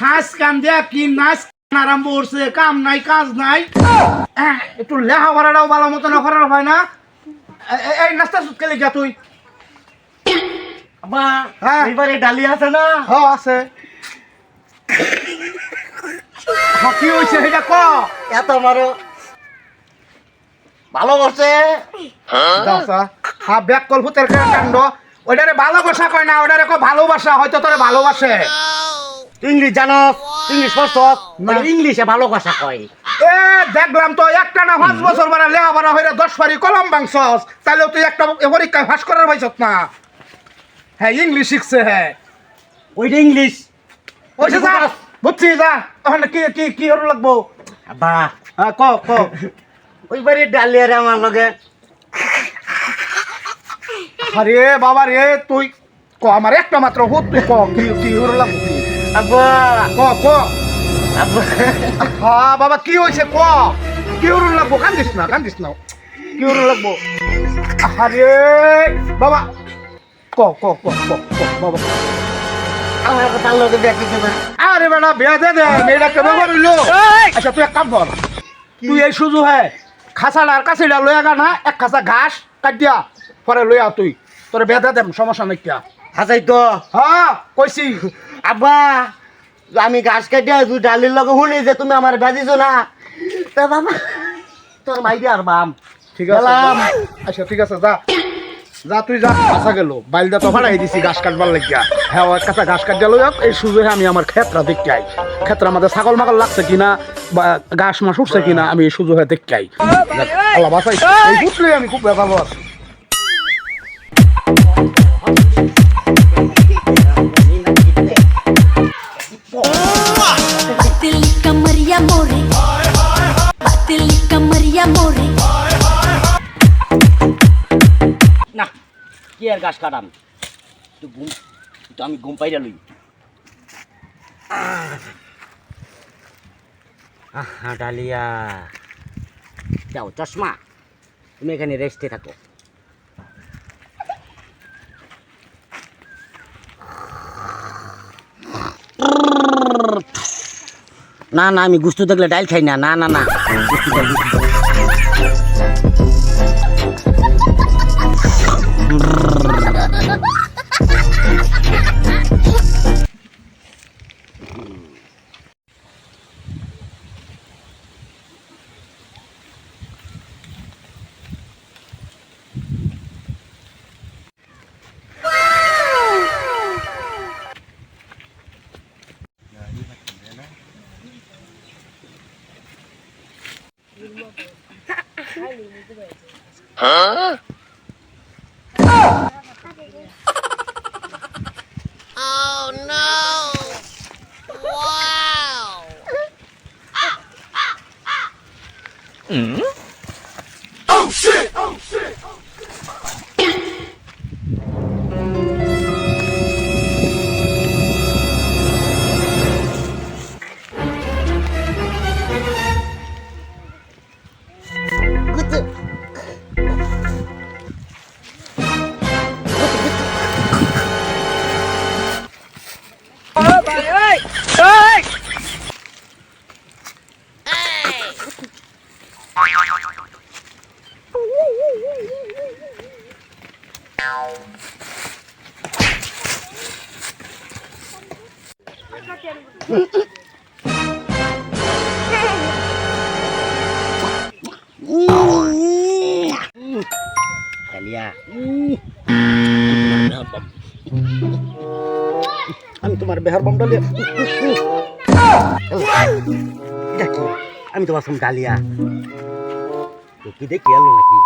শ্বাস কান দিয়া কি নাচ কান আরম্ভ করছে কাম নাই কাজ নাই। একটু লেহা ভাড়াটাও ভালো মতো না করার হয় না। এই নাস্তা সুতকে লিখা তুই। আব্বা হ্যাঁ। এবারে ডালি আছে না? হ আছে। কি হয়েছে সেটা ক? এত আমারও ভালো করছে। দাসা হা ব্যাক কল ভূতের কাণ্ড। ওইটারে ভালোবাসা কয় না ওইটারে কয় ভালোবাসা হয়তো তোরে ভালোবাসে। ইংলিশ জানো? ইংলিশ পড়ছ? না। ইংলিশে ভালো কথা কয়। এ দেখলাম তো একটা না পাঁচ বছর লেহা বারা হইরে দশ পারি কলম বাংছস তাহলে তুই একটা পরীক্ষায় ফাঁস করার পাইছত না? হ্যাঁ ইংলিশ শিখছে হ্যাঁ। ওইটা ইংলিশ। ওইসে যা বুঝছি যা। ওখানে কি কি কি হরু লাগবো? আব্বা। হ্যাঁ ক ক। ওইবারে ডালি আর আমার লগে। আরে বাবা রে তুই ক আমার একটা মাত্র হুত তুই ক কি কি হরু লাগবো? আব্বা। ক ক। আব্বা। হ্যাঁ বাবা কি হয়েছে ক? কি হরু লাগবো? কান্দিস না কান্দিস না। কি লাগবো? আরে বাবা। ক ক ক ক ক বাবা। আমার কথা লগে দেখি দেবে আরে বেটা বিয়া দে দে মেয়েটা কেমন করিলো? আচ্ছা তুই এক কাম কর। তুই এই হ্যাঁ খাসাডার কাছিডা লইয়া গা না এক খাসা ঘাস কাট দিয়া পরে লইয়া তুই। তোর দে দেম সমস্যা নাই কিয়া। হাসাই তো হ্যাঁ কইছি। আব্বা আমি ঘাস কাটিয়া তুই ডালির লগে শুনি যে তুমি আমার বেজিছো না। তা বাবা তোর মাইদি আর বাম। ঠিক আছে আচ্ছা ঠিক আছে যা। যা তুই যা আসা গেল। বাইলদা তো ভাড়াই দিছি ঘাস কাটবার লাগিয়া। হ্যাঁ ওর কাছে ঘাস কাট গেল এই সুযোগে আমি আমার ক্ষেত্রা দেখতে আই। ক্ষেত্রা আমাদের ছাগল মাগল লাগছে কিনা বা ঘাস মাস উঠছে কিনা আমি এই সুযোগে দেখতে আই। আল্লাহ বাসাই বুঝলে আমি খুব ভালো আছি Batil Maria Mori Batil Maria Mori না কি আর গাছ কাটাম? তো ঘুম তো আমি ঘুম পাইরা লই। আহা ডালিয়া। যাও চশমা। তুমি এখানে রেস্টে থাকো। না না আমি গুস্তু দেখলে ডাইল খাই না না না না। Huh? Oh no! Wow! Hmm? Oh shit! Oh shit! Dalia আমি তোমার বেহার বম ডালিয়া দেখো আমি তোমার সঙ্গে ডালিয়া তো কি দেখি এলো নাকি